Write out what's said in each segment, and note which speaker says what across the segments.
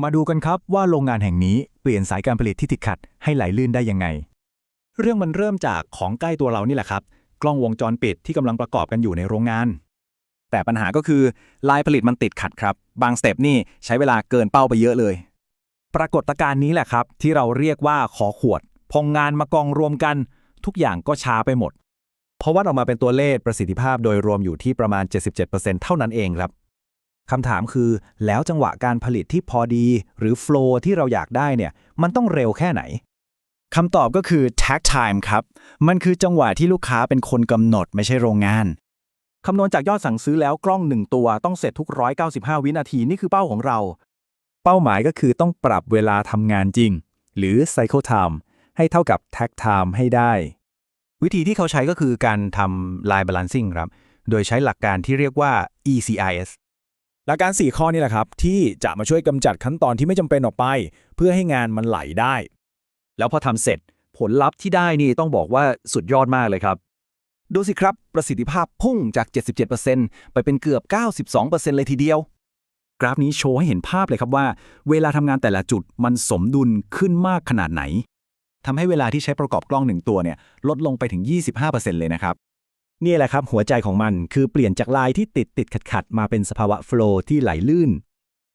Speaker 1: มาดูกันครับว่าโรงงานแห่งนี้เปลี่ยนสายการผลิตที่ติดขัดให้ไหลลื่นได้ยังไง เรื่องมันเริ่มจากของใกล้ตัวเรานี่แหละครับ กล้องวงจรปิดที่กำลังประกอบกันอยู่ในโรงงาน
Speaker 2: แต่ปัญหาก็คือลายผลิตมันติดขัดครับ บางสเต็ปนี่ใช้เวลาเกินเป้าไปเยอะเลย
Speaker 1: ปรากฏการณ์นี้แหละครับ ที่เราเรียกว่าขอขวด พองงานมากองรวมกัน ทุกอย่างก็ช้าไปหมด เพราะวัดออกมาเป็นตัวเลขประสิทธิภาพโดยรวมอยู่ที่ประมาณ 77%เท่านั้นเองครับ คำถามคือ แล้วจังหวะการผลิตที่พอดี หรือโฟลที่เราอยากได้เนี่ย มันต้องเร็วแค่ไหนคำตอบก็คือ tag time ครับ มันคือจังหวะที่ลูกค้าเป็นคนกำหนดไม่ใช่โรงงานคำนวณจากยอดสั่งซื้อแล้วกล้อง1ตัวต้องเสร็จทุก 195 วินาทีนี่คือเป้าของเรา เป้าหมายก็คือต้องปรับเวลาทำงานจริง หรือ cycle time ให้เท่ากับ tag time ให้ได้ วิธีที่เขาใช้ก็คือการทำ line balancing ครับ โดยใช้หลักการที่เรียกว่า ECIS หลักการ 4 ข้อนี่แหละครับ ที่จะมาช่วยกำจัดขั้นตอนที่ไม่จำเป็นออกไป เพื่อให้งานมันไหลได้ แล้วพอทำเสร็จผลลัพธ์ที่ได้นี่ต้องบอกว่าสุดยอดมากเลยครับ ดูสิครับ ประสิทธิภาพพุ่งจาก 77%ไปเป็นเกือบ 92%เลยทีเดียว กราฟนี้โชว์ให้เห็นภาพเลยครับว่า เวลาทำงานแต่ละจุดมันสมดุลขึ้นมากขนาดไหนทำให้เวลาที่ใช้ประกอบกล้องหนึ่งตัวเนี่ยลดลงไปถึง 25%เลยนะครับ นี่แหละครับหัวใจของมันคือเปลี่ยนจากลายที่ติดติดขัดขัดมาเป็นสภาวะโฟล์ที่ไหลลื่น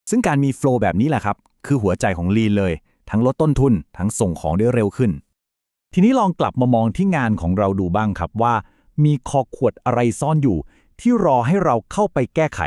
Speaker 1: ซึ่งการมีโฟล์แบบนี้แหละครับ คือหัวใจของลีนเลย ทั้งลดต้นทุน ทั้งส่งของได้เร็วขึ้น ทีนี้ลองกลับมามองที่งานของเราดูบ้างครับว่า มีคอขวดอะไรซ่อนอยู่ ที่รอให้เราเข้าไปแก้ไข